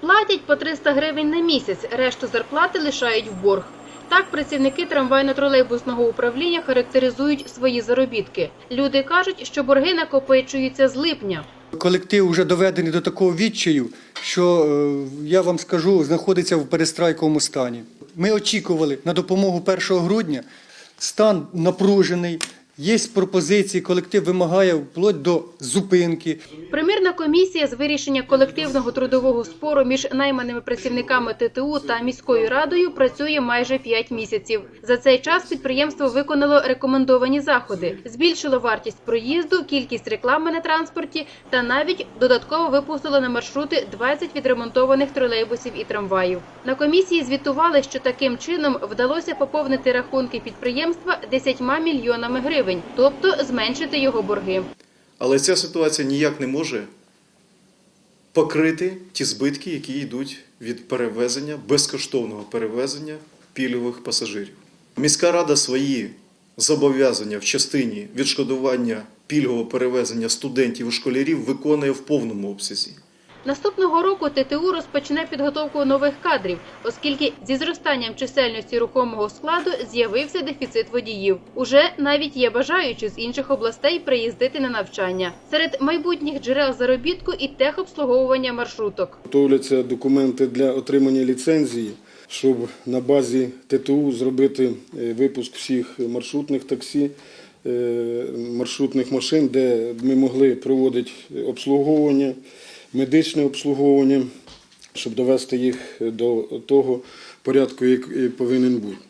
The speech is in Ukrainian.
Платять по 300 гривень на місяць, решту зарплати лишають в борг. Так працівники трамвайно-тролейбусного управління характеризують свої заробітки. Люди кажуть, що борги накопичуються з липня. Колектив вже доведений до такого відчаю, що е, я вам скажу, знаходиться в перестрайковому стані. Ми очікували на допомогу 1 грудня. Стан напружений, є пропозиції, колектив вимагає вплоть до зупинки. Примірна комісія з вирішення колективного трудового спору між найманими працівниками ТТУ та міською радою працює майже 5 місяців. За цей час підприємство виконало рекомендовані заходи, збільшило вартість проїзду, кількість реклами на транспорті та навіть додатково випустило на маршрути 20 відремонтованих тролейбусів і трамваїв. На комісії звітували, що таким чином вдалося поповнити рахунки підприємства 10 мільйонами гривень, тобто зменшити його борги. Але ця ситуація ніяк не може покрити ті збитки, які йдуть від перевезення, безкоштовного перевезення пільгових пасажирів. Міська рада свої зобов'язання в частині відшкодування пільгового перевезення студентів і школярів виконує в повному обсязі. Наступного року ТТУ розпочне підготовку нових кадрів, оскільки зі зростанням чисельності рухомого складу з'явився дефіцит водіїв. Уже навіть є бажаючі з інших областей приїздити на навчання. Серед майбутніх джерел заробітку і техобслуговування маршруток. Готовляться документи для отримання ліцензії, щоб на базі ТТУ зробити е, випуск всіх маршрутних таксі, е, маршрутних машин, де ми могли проводити обслуговування, медичне обслуговування, щоб довести їх до того порядку, який повинен бути.